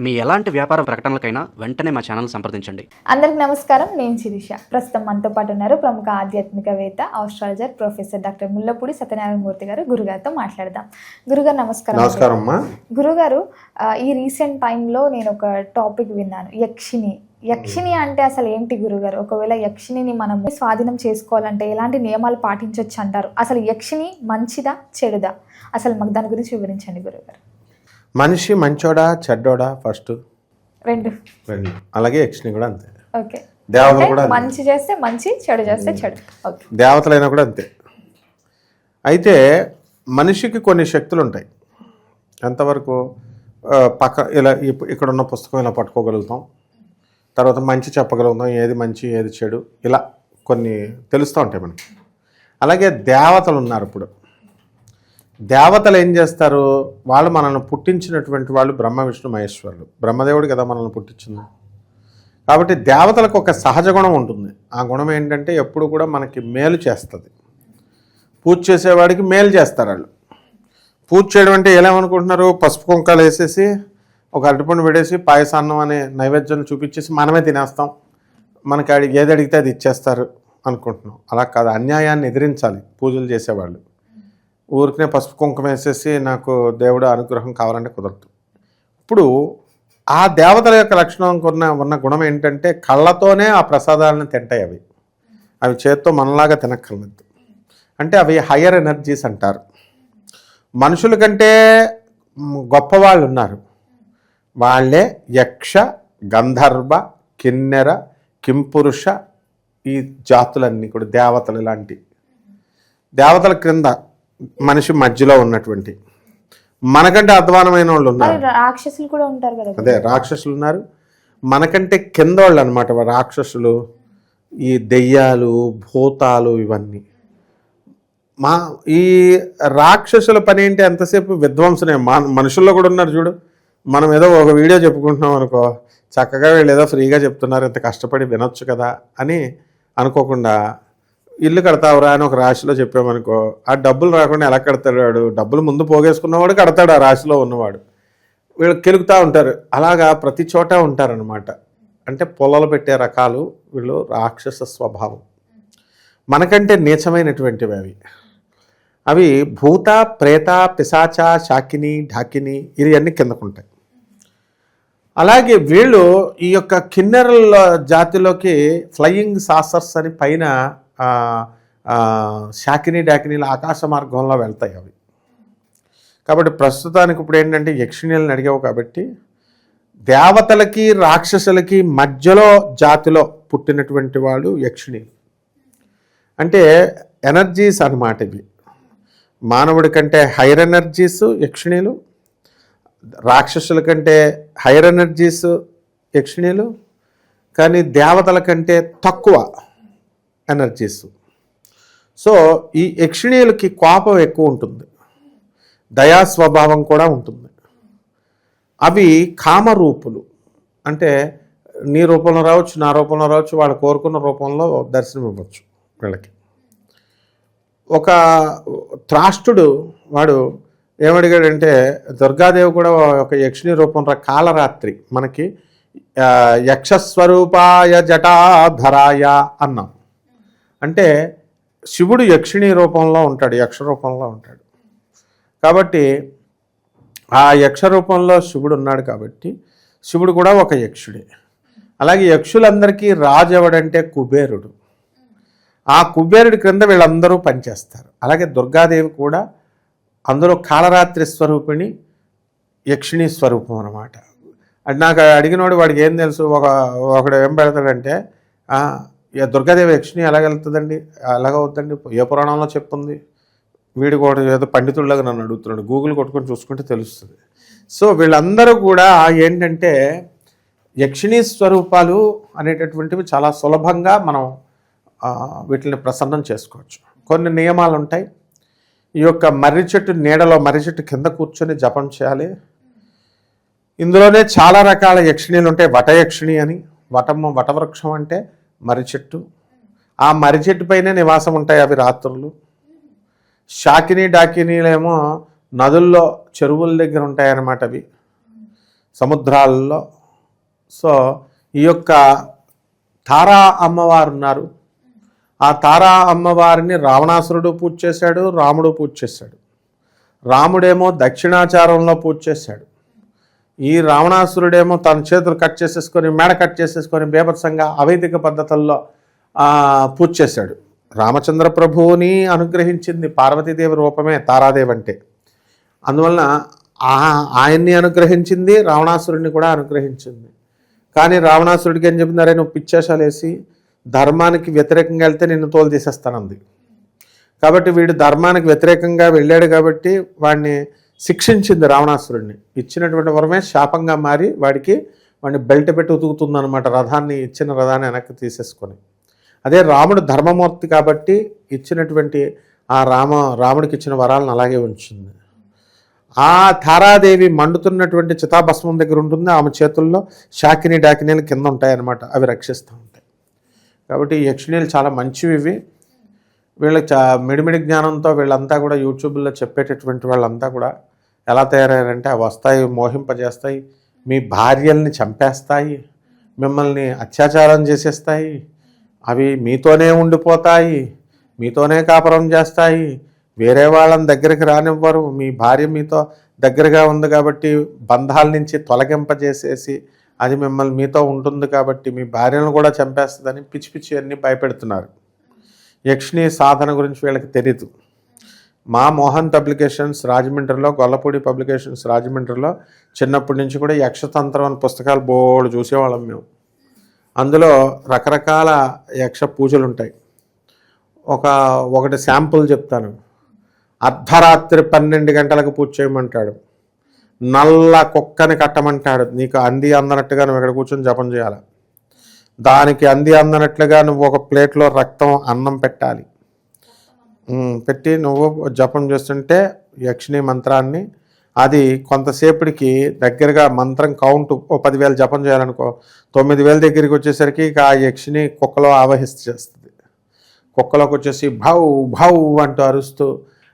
మీ ఎలాంటి వ్యాపార ప్రకటనలకైనా వెంటనే మా ఛానల్ సంప్రదించండి. అందరికి నమస్కారం. నేను శిరీష. ప్రస్తుతం మనతో పాటు ఉన్నారు ప్రముఖ ఆధ్యాత్మికవేత్త astrologer professor doctor Mullapudi Satyanarayana Murthy garu. గురుగారితో మాట్లాడదాం. గురుగారు నమస్కారం. నమస్కారం అమ్మా గురుగారు ఈ రీసెంట్ టైంలో నేను ఒక టాపిక్ విన్నాను. యక్షిని యక్షిని అంటే అసలు ఏంటి గురుగారు? ఒకవేళ యక్షినిని మనం స్వాధీనం చేసుకోవాలంటే ఎలాంటి నియమాలు పాటించవచ్చు అంటారు? అసలు యక్షిని మంచిదా చెడుదా? అసలు మాకు దాని గురించి వివరించండి గురుగారు. మనిషి మంచోడా చెడ్డోడా ఫస్ట్? రెండు. రెండు. అలాగే యక్షిని కూడా అంతే. ఓకే. దేవతలు కూడా అంతే. మంచి చేస్తే మంచి చెడు చేస్తే చెడు. ఓకే. దేవతలైనా కూడా అంతే. అయితే మనిషికి కొన్ని శక్తులు ఉంటాయి ఎంతవరకు? ఆ, పక్క ఇలా ఇప్- ఇక్కడ ఉన్న పుస్తకం ఇలా పట్టుకోగలుగుతాం. తర్వాత మంచి చెప్పగలుగుతాం. ఏది మంచి ఏది చెడు. ఇలా కొన్ని తెలుస్తూ ఉంటాయి మనకి. అలాగే దేవతలు ఉన్నారు ఇప్పుడు. దేవతలు ఏం చేస్తారు? వాళ్ళు మనల్ని పుట్టించినటువంటి వాళ్ళు బ్రహ్మ విష్ణు మహేశ్వరులు. బ్రహ్మదేవుడు కదా మనల్ని పుట్టించింది. కాబట్టి దేవతలకు ఒక సహజ గుణం ఉంటుంది. ఆ గుణం ఏంటంటే ఎప్పుడు కూడా మనకి మేలు చేస్తుంది. పూజ చేసేవాడికి మేలు చేస్తారు వాళ్ళు. పూజ చేయడం అంటే ఏమనుకుంటున్నారు పసుపు కుంకాలు వేసేసి ఒక అరటిపండు పెట్టేసి పాయసాన్నం అనే నైవేద్యం చూపించేసి మనమే తినేస్తాం. మనకి ఏది అడిగితే అది ఇచ్చేస్తారు అనుకుంటున్నాం. అలా కాదు అన్యాయాన్ని ఎదిరించాలి పూజలు చేసేవాళ్ళు. ఊరికనే పసుపు కుంకుమ వేసేసి నాకు దేవుడు అనుగ్రహం కావాలంటే కుదరదు. ఇప్పుడు ఆ దేవతల యొక్క లక్షణం ఉన్న ఉన్న గుణం ఏంటంటే కళ్ళతోనే ఆ ప్రసాదాలను తింటాయి అవి. అవి చేత్తో మనలాగా తినక్కర్లేదు. అంటే అవి హయ్యర్ ఎనర్జీస్ అంటారు. మనుషుల కంటే గొప్పవాళ్ళు ఉన్నారు. వాళ్ళే యక్ష గంధర్వ కిన్నెర కింపురుష ఈ జాతులన్నీ కూడా దేవతలు ఇలాంటి దేవతల క్రింద మనిషి మధ్యలో ఉన్నటువంటి. మనకంటే అధ్వానమైన వాళ్ళు ఉన్నారు. రాక్షసులు కూడా ఉంటారు కదా అదే రాక్షసులు ఉన్నారు. మనకంటే కింద వాళ్ళు అనమాట రాక్షసులు ఈ దెయ్యాలు భూతాలు ఇవన్నీ. మా ఈ రాక్షసుల పని ఏంటి? ఎంతసేపు విధ్వంసనే. మా మనుషుల్లో కూడా ఉన్నారు చూడు. మనం ఏదో ఒక వీడియో చెప్పుకుంటున్నాం అనుకో చక్కగా వీళ్ళు ఏదో ఫ్రీగా చెప్తున్నారు ఇంత కష్టపడి వినొచ్చు కదా అని అనుకోకుండా ఇల్లు కడతావురా అని ఒక రాశిలో చెప్పామనుకో ఆ డబ్బులు రాకుండా ఎలా కడతాడు వాడు? డబ్బులు ముందు పోగేసుకున్నవాడు కడతాడు ఆ రాశిలో ఉన్నవాడు. వీళ్ళు కెలుగుతూ ఉంటారు. అలాగా ప్రతి చోట ఉంటారనమాట అంటే పొలాలు పెట్టే రకాలు వీళ్ళు రాక్షస స్వభావం. మనకంటే నీచమైనటువంటివి అవి. అవి భూత ప్రేత పిశాచ శాకిని ఢాకిని ఇవి అన్ని కిందకుంటాయి. అలాగే వీళ్ళు ఈ యొక్క కిన్నెరల జాతిలోకి ఫ్లయింగ్ సాసర్స్ అని పైన శాకిని డాకినీలు ఆకాశ మార్గంలో వెళ్తాయి అవి. కాబట్టి ప్రస్తుతానికి ఇప్పుడు ఏంటంటే యక్షిణీలను అడిగావు కాబట్టి దేవతలకి రాక్షసులకి మధ్యలో జాతిలో పుట్టినటువంటి వాళ్ళు యక్షిణీలు. అంటే ఎనర్జీస్ అన్నమాట ఇవి. మానవుడి కంటే హైర్ ఎనర్జీస్ యక్షిణీలు రాక్షసుల కంటే హైర్ ఎనర్జీస్ యక్షిణీలు కానీ దేవతల కంటే తక్కువ ఎనర్జీస్. సో ఈ యక్షిణీయులకి కోపం ఎక్కువ ఉంటుంది. దయా స్వభావం కూడా ఉంటుంది. అవి కామరూపులు. అంటే నీ రూపంలో రావచ్చు నా రూపంలో రావచ్చు వాళ్ళు కోరుకున్న రూపంలో దర్శనం ఇవ్వచ్చు వీళ్ళకి. ఒక త్రాష్టుడు వాడు ఏమడిగాడంటే దుర్గాదేవి కూడా ఒక యక్షిణి రూపం రా కాలరాత్రి మనకి యక్షస్వరూపాయ జటాధరాయ అన్నాం. అంటే శివుడు యక్షిణి రూపంలో ఉంటాడు యక్ష రూపంలో ఉంటాడు. కాబట్టి ఆ యక్ష రూపంలో శివుడు ఉన్నాడు కాబట్టి శివుడు కూడా ఒక యక్షుడే. అలాగే యక్షులందరికీ రాజు ఎవడంటే కుబేరుడు. ఆ కుబేరుడి క్రింద వీళ్ళందరూ పనిచేస్తారు. అలాగే దుర్గాదేవి కూడా అందులో కాలరాత్రి స్వరూపిణి యక్షిణీ స్వరూపం అనమాట నాకు అడిగినోడు వాడికి ఏం తెలుసు ఒక ఒకడు ఏం పెడతాడంటే దుర్గాదేవి యక్షిణి ఎలాగెళ్తుందండి ఎలాగవుతుందండి ఏ పురాణంలో చెప్తుంది? వీడు కూడా ఏదో పండితుల్లాగా నన్ను అడుగుతున్నాడు. గూగుల్ కొట్టుకొని చూసుకుంటే తెలుస్తుంది. సో వీళ్ళందరూ కూడా ఏంటంటే యక్షిణీ స్వరూపాలు అనేటటువంటివి చాలా సులభంగా మనం వీటిని ప్రసన్నం చేసుకోవచ్చు. కొన్ని నియమాలు ఉంటాయి ఈ యొక్క మర్రి చెట్టు నీడలో మర్రి చెట్టు కింద కూర్చొని జపం చేయాలి. ఇందులోనే చాలా రకాల యక్షిణీలు ఉంటాయి వటయక్షిణి అని వటము వటవృక్షం అంటే మర్రి చెట్టు. ఆ మర్రి చెట్టు పైనే నివాసం ఉంటాయి అవి రాత్రులు. షాకిని డాకినీలేమో నదుల్లో చెరువుల దగ్గర ఉంటాయన్నమాట అవి. సముద్రాల్లో. సో ఈ యొక్క తారా అమ్మవారు ఉన్నారు. ఆ తారా అమ్మవారిని రావణాసురుడు పూజ చేశాడు రాముడు పూజ చేశాడు. రాముడేమో దక్షిణాచారంలో పూజ చేశాడు. ఈ రావణాసురుడేమో తన చేతులు కట్ చేసేసుకొని మేడ కట్ చేసేసుకొని బేభత్సంగా అవైదిక పద్ధతుల్లో పూజ చేశాడు. రామచంద్ర ప్రభువుని అనుగ్రహించింది పార్వతీదేవి రూపమే తారాదేవి అంటే. అందువలన ఆయన్ని అనుగ్రహించింది రావణాసురుడిని కూడా అనుగ్రహించింది. కానీ రావణాసురుడికి ఏం చెప్తున్నారే నువ్వు పిచ్చేషాలేసి ధర్మానికి వ్యతిరేకంగా వెళ్తే నిన్ను తోలు తీసేస్తానంది. కాబట్టి వీడు ధర్మానికి వ్యతిరేకంగా వెళ్ళాడు కాబట్టి వాడిని శిక్షించింది రావణాసురుడిని ఇచ్చినటువంటి వరమే శాపంగా మారి వాడికి వాడిని బెల్ట్ పెట్టి ఉతుకుతుందనమాట రథాన్ని ఇచ్చిన రథాన్ని వెనక్కి తీసేసుకొని. అదే రాముడు ధర్మమూర్తి కాబట్టి ఇచ్చినటువంటి ఆ రామ రాముడికి ఇచ్చిన వరాలను అలాగే ఉంచింది. ఆ తారాదేవి మండుతున్నటువంటి చితాభస్మం దగ్గర ఉంటుంది ఆమె చేతుల్లో శాకిని డాకినీలు కింద ఉంటాయన్నమాట అవి రక్షిస్తూ ఉంటాయి. కాబట్టి యక్షిణీలు చాలా మంచివి ఇవి. వీళ్ళకి చా మిడిమిడి జ్ఞానంతో వీళ్ళంతా కూడా యూట్యూబ్లో చెప్పేటటువంటి వాళ్ళంతా కూడా ఎలా తయారయ్యారంటే అవి వస్తాయి మోహింపజేస్తాయి మీ భార్యల్ని చంపేస్తాయి మిమ్మల్ని అత్యాచారం చేసేస్తాయి అవి మీతోనే ఉండిపోతాయి మీతోనే కాపురం చేస్తాయి వేరే వాళ్ళని దగ్గరికి రానివ్వరు మీ భార్య మీతో దగ్గరగా ఉంది కాబట్టి బంధాల నుంచి తొలగింపజేసేసి అది మిమ్మల్ని మీతో ఉంటుంది కాబట్టి మీ భార్యను కూడా చంపేస్తుందని పిచ్చి పిచ్చి అన్నీ భయపెడుతున్నారు. యక్షిణి సాధన గురించి వీళ్ళకి తెలీదు. మా మోహన్ పబ్లికేషన్స్ రాజమండ్రిలో గొల్లపూడి పబ్లికేషన్స్ రాజమండ్రిలో చిన్నప్పటి నుంచి కూడా యక్షతంత్రం అనే పుస్తకాలు బోర్డు చూసేవాళ్ళం మేము. అందులో రకరకాల యక్ష పూజలు ఉంటాయి. ఒక ఒకటి శాంపుల్ చెప్తాను. అర్ధరాత్రి పన్నెండు గంటలకు పూజ చేయమంటాడు. నల్ల కుక్కని కట్టమంటాడు. నీకు అంది అందనట్టుగా నువ్వు ఇక్కడ కూర్చొని జపం చేయాలి? దానికి అంది అందనట్లుగా నువ్వు ఒక ప్లేట్లో రక్తం అన్నం పెట్టాలి. పెట్టి నువ్వు జపం చేస్తుంటే యక్షిణి మంత్రాన్ని అది కొంతసేపటికి దగ్గరగా మంత్రం కౌంట్ ఓ పదివేలు జపం చేయాలనుకో తొమ్మిది వేల దగ్గరికి వచ్చేసరికి ఇక ఆ యక్షిని కుక్కలో ఆవహిస్తు చేస్తుంది. కుక్కలోకి వచ్చేసి భౌ భౌ అంటూ అరుస్తూ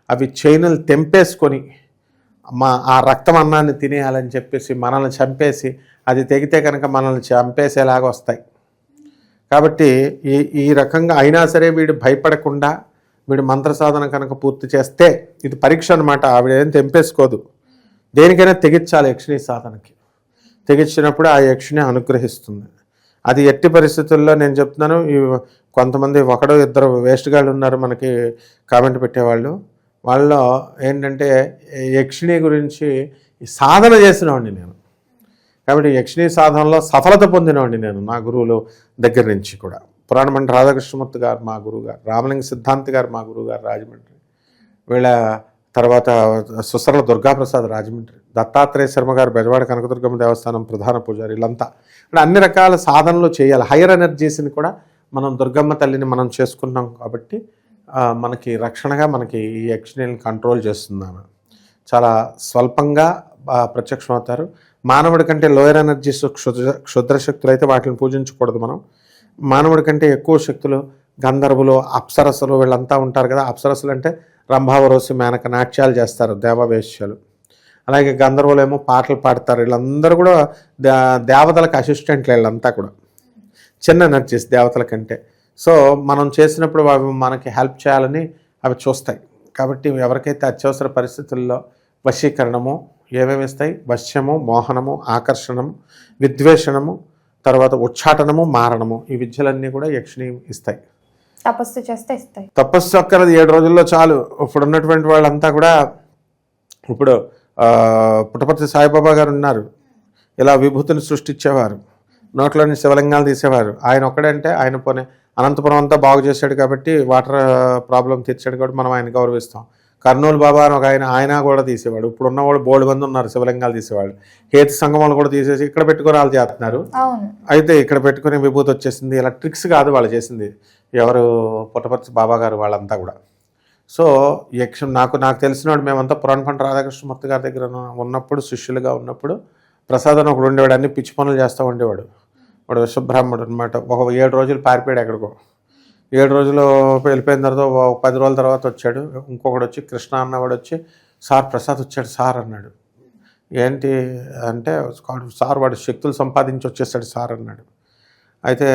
అవి చైనలు తెంపేసుకొని మా ఆ రక్తం అన్నాన్ని తినేయాలని చెప్పేసి మనల్ని చంపేసి అది తెగితే కనుక మనల్ని చంపేసేలాగా వస్తాయి. కాబట్టి ఈ ఈ రకంగా అయినా సరే వీడు భయపడకుండా వీడు మంత్ర సాధన కనుక పూర్తి చేస్తే ఇది పరీక్ష అనమాట ఆవిడ ఏదైనా తెంపేసుకోదు. దేనికైనా తెగించాలి యక్షిణి సాధనకి. తెగించినప్పుడు ఆ యక్షిని అనుగ్రహిస్తుంది. అది ఎట్టి పరిస్థితుల్లో నేను చెప్తున్నాను ఈ కొంతమంది ఒకడో ఇద్దరు వేస్ట్ గాళ్ళు ఉన్నారు మనకి కామెంట్ పెట్టేవాళ్ళు. వాళ్ళలో ఏంటంటే యక్షిణి గురించి సాధన చేసినవాడిని నేను. కాబట్టి యక్షిణీ సాధనలో సఫలత పొందినవాడిని నేను నా గురువులు దగ్గర నుంచి కూడా. పురాణమంటి రాధాకృష్ణమూర్తి గారు మా గురువుగారు రామలింగ సిద్ధాంతి గారు మా గురువు గారు రాజమండ్రి. వీళ్ళ తర్వాత సుసరల దుర్గాప్రసాద్ రాజమండ్రి దత్తాత్రేయ శర్మ గారు బెజవాడ కనకదుర్గమ్మ దేవస్థానం ప్రధాన పూజారి వీళ్ళంతా. ఇక్కడ అన్ని రకాల సాధనలు చేయాలి. హైయర్ ఎనర్జీస్ని కూడా మనం దుర్గమ్మ తల్లిని మనం చేసుకున్నాం కాబట్టి మనకి రక్షణగా మనకి ఈ యక్షిణీని కంట్రోల్ చేస్తుంది చాలా స్వల్పంగా ప్రత్యక్షమవుతారు. మానవుడి కంటే లోయర్ ఎనర్జీస్ క్షుద్ర క్షుద్రశక్తులు అయితే వాటిని పూజించకూడదు మనం. మానవుడి కంటే ఎక్కువ శక్తులు గంధర్వులు అప్సరసులు వీళ్ళంతా ఉంటారు కదా. అప్సరసులు అంటే రంభావరోసి మేనక నాట్యాలు చేస్తారు దేవవేశ్యాలు. అలాగే గంధర్వులు ఏమో పాటలు పాడతారు. వీళ్ళందరూ కూడా దే దేవతలకు అసిస్టెంట్లు వీళ్ళంతా కూడా. చిన్న ఎనర్జీస్ దేవతల కంటే. సో మనం చేసినప్పుడు అవి మనకి హెల్ప్ చేయాలని అవి చూస్తాయి. కాబట్టి ఎవరికైతే అత్యవసర పరిస్థితుల్లో వశీకరణము ఏమేమి ఇస్తాయి? వశ్యము మోహనము ఆకర్షణము విద్వేషణము తర్వాత ఉచ్చాటనము మారణము ఈ విద్యలన్నీ కూడా యక్షిణి ఇస్తాయి. తపస్సు చేస్తే ఇస్తాయి. తపస్సు అక్కరది ఏడు రోజుల్లో చాలు. ఇప్పుడు ఉన్నటువంటి వాళ్ళంతా కూడా ఇప్పుడు పుట్టపర్తి సాయిబాబా గారు ఉన్నారు. ఇలా విభూతిని సృష్టించేవారు. నోట్లోని శివలింగాలు తీసేవారు. ఆయన ఒక్కడంటే ఆయన పోనీ అనంతపురం అంతా బాగు చేశాడు కాబట్టి వాటర్ ప్రాబ్లం తీర్చాడు కాబట్టి మనం ఆయన గౌరవిస్తాం. కర్నూలు బాబా అని ఒక ఆయన ఆయన కూడా తీసేవాడు. ఇప్పుడు ఉన్నవాళ్ళు బోల్డ్ మంది ఉన్నారు శివలింగాలు తీసేవాళ్ళు. హేతు సంగమాలు కూడా తీసేసి ఇక్కడ పెట్టుకొని వాళ్ళు చేస్తున్నారు. అయితే ఇక్కడ పెట్టుకునే విభూతి వచ్చేసింది. ఇలా ట్రిక్స్ కాదు వాళ్ళు చేసింది. ఎవరు పుట్టపర్తి బాబా గారు వాళ్ళంతా కూడా. సో యక్ష నాకు నాకు తెలిసినవాడు మేమంతా పురాణపంట రాధాకృష్ణమూర్తి గారి దగ్గర ఉన్న- ఉన్నప్పుడు శిష్యులుగా ఉన్నప్పుడు ప్రసాదం ఒకడు ఉండేవాడు. అన్ని పిచ్చి పనులు చేస్తూ ఉండేవాడు. వాడు విశ్వబ్రాహ్మణుడు అనమాట ఒక ఏడు రోజులు పారిపోయాడు ఎక్కడికో. ఏడు రోజులు వెళ్ళిపోయిన తర్వాత ఒక పది రోజుల తర్వాత వచ్చాడు. ఇంకొకడు వచ్చి కృష్ణ అన్నవాడు వచ్చి సార్ ప్రసాద్ వచ్చాడు సార్ అన్నాడు. ఏంటి అంటే సార్ వాడు శక్తులు సంపాదించి వచ్చేసాడు సార్ అన్నాడు. అయితే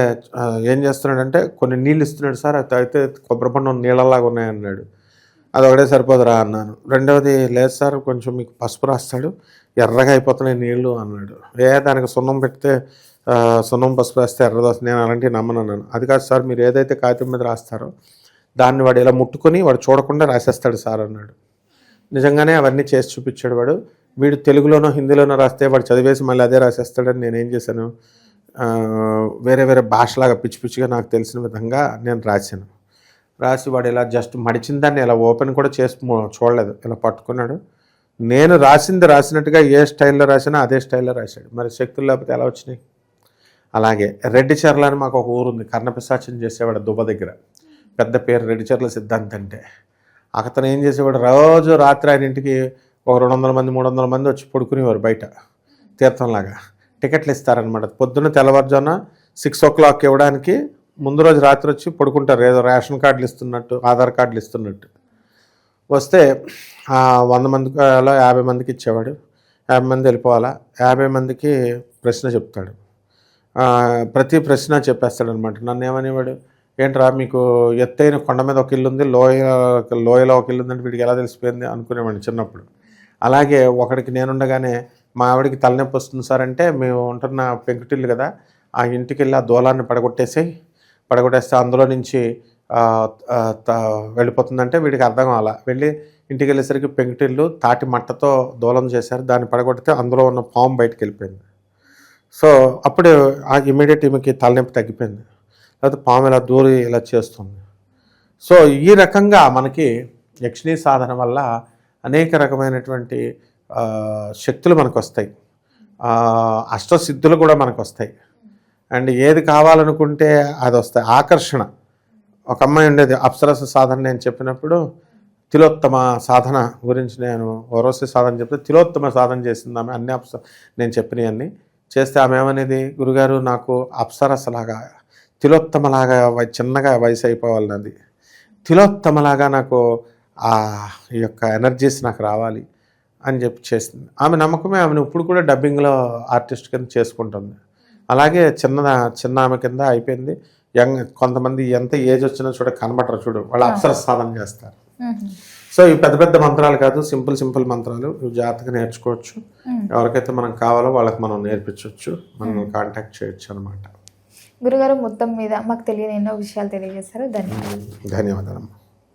ఏం చేస్తున్నాడంటే కొన్ని నీళ్ళు ఇస్తున్నాడు సార్ అయితే కొబ్బరి పండు నీళ్ళలాగా ఉన్నాయన్నాడు అది ఒకటే సరిపోదురా అన్నాను. రెండవది లేదు సార్ కొంచెం మీకు పసుపు రాస్తాడు ఎర్రగా అయిపోతున్నాయి నీళ్ళు అన్నాడు. ఏ దానికి సున్నం పెడితే సున్నం పసుపు రాస్తే ఎర్రది నేను అలాంటివి నమ్మనన్నాను అది కాదు సార్ మీరు ఏదైతే కాగితం మీద రాస్తారో దాన్ని వాడు ఇలా ముట్టుకొని వాడు చూడకుండా రాసేస్తాడు సార్ అన్నాడు. నిజంగానే అవన్నీ చేసి చూపించాడు వాడు. వీడు తెలుగులోనో హిందీలోనో రాస్తే వాడు చదివేసి మళ్ళీ అదే రాసేస్తాడని నేను ఏం చేశాను? వేరే వేరే భాషలాగా పిచ్చి పిచ్చిగా నాకు తెలిసిన విధంగా నేను రాశాను. రాసి వాడు ఇలా జస్ట్ మడిచిన దాన్ని ఇలా ఓపెన్ కూడా చేసి చూడలేదు. ఇలా పట్టుకున్నాడు. నేను రాసింది రాసినట్టుగా ఏ స్టైల్లో రాసినా అదే స్టైల్లో రాశాడు. మరి శక్తులు లేకపోతే ఎలా వచ్చినాయి? అలాగే రెడ్డి చెర్ల అని మాకు ఒక ఊరు ఉంది కర్ణపిశాచం చేసేవాడు దుబ్బ దగ్గర. పెద్ద పేరు రెడ్డి చెర్ల సిద్ధాంత్ అంటే. అతను ఏం చేసేవాడు? రోజు రాత్రి ఆయన ఇంటికి ఒక రెండు వందల మంది మూడు వందల మంది వచ్చి పడుకునేవారు బయట. తీర్థంలాగా. టికెట్లు ఇస్తారనమాట పొద్దున్న తెల్లవారుజామున సిక్స్ ఓ క్లాక్ ఇవ్వడానికి ముందు రోజు రాత్రి వచ్చి పడుకుంటారు. ఏదో రేషన్ కార్డులు ఇస్తున్నట్టు ఆధార్ కార్డులు ఇస్తున్నట్టు. వస్తే వంద మందికి అలా యాభై మందికి ఇచ్చేవాడు. యాభై మంది వెళ్ళిపోవాలా? యాభై మందికి ప్రశ్న చెప్తాడు. ప్రతి ప్రశ్న చెప్పేస్తాడనమాట. నన్ను ఏమనేవాడు ఏంట్రా మీకు ఎత్తైన కొండ మీద ఒక ఇల్లు ఉంది లోయ లోయలో ఒక ఇల్లు ఉందంటే వీడికి ఎలా తెలిసిపోయింది? అనుకునేవాడిని చిన్నప్పుడు. అలాగే ఒకడికి నేనుండగానే మా ఆవిడకి తలనొప్పి వస్తుంది సార్ అంటే మేము ఉంటున్న పెంకుటిల్లు కదా ఆ ఇంటికి వెళ్ళి ఆ దూలాన్ని పడగొట్టేసి పడగొట్టేస్తే అందులో నుంచి త- వెళ్ళిపోతుందంటే వీడికి అర్థం అలా వెళ్ళి ఇంటికి వెళ్ళేసరికి పెంకుటిల్లు తాటి మట్టతో దూలం చేశారు దాన్ని పడగొడితే అందులో ఉన్న పాము బయటకు వెళ్ళిపోయింది. సో అప్పుడు ఆ ఇమీడియట్ ఈమెకి తలనొప్పి తగ్గిపోయింది. లేకపోతే పాము ఇలా దూరి ఇలా చేస్తుంది. సో ఈ రకంగా మనకి యక్షిణీ సాధన వల్ల అనేక రకమైనటువంటి శక్తులు మనకు వస్తాయి అష్టసిద్ధులు కూడా మనకు వస్తాయి అండ్ ఏది కావాలనుకుంటే అది వస్తాయి ఆకర్షణ. ఒక అమ్మాయి ఉండేది అప్సరస సాధన నేను చెప్పినప్పుడు తిలోత్తమ సాధన గురించి నేను ఓరోసి సాధన చెప్తే తిలోత్తమ సాధన చేసిందామె అన్ని అప్స నేను చెప్పినవన్నీ. చేస్తే ఆమె ఏమనేది? గురుగారు నాకు అప్సరసలాగా తిలోత్తమలాగా చిన్నగా వయసు అయిపోవాలన్నది తిలోత్తమలాగా నాకు ఆ యొక్క ఎనర్జీస్ నాకు రావాలి అని చెప్పి చేసింది. ఆమె నమ్మకమే ఆమెను ఇప్పుడు కూడా డబ్బింగ్లో ఆర్టిస్ట్ కింద చేసుకుంటుంది. అలాగే చిన్న చిన్న ఆమె కింద అయిపోయింది. యంగ్ కొంతమంది ఎంత ఏజ్ వచ్చినా చూడ కనబడరు చూడు వాళ్ళు అప్సర సాధన చేస్తారు. సో ఇవి పెద్ద పెద్ద మంత్రాలు కాదు. సింపుల్ సింపుల్ మంత్రాలు. ఇవి జాగ్రత్తగా నేర్చుకోవచ్చు. ఎవరికైతే మనం కావాలో వాళ్ళకి మనం నేర్పించవచ్చు. మనం కాంటాక్ట్ చేయొచ్చు అనమాట గురుగారు మొత్తం మీద మాకు తెలియని ఎన్నో విషయాలు తెలియజేశారు. ధన్యవాదాలు. ధన్యవాదాలు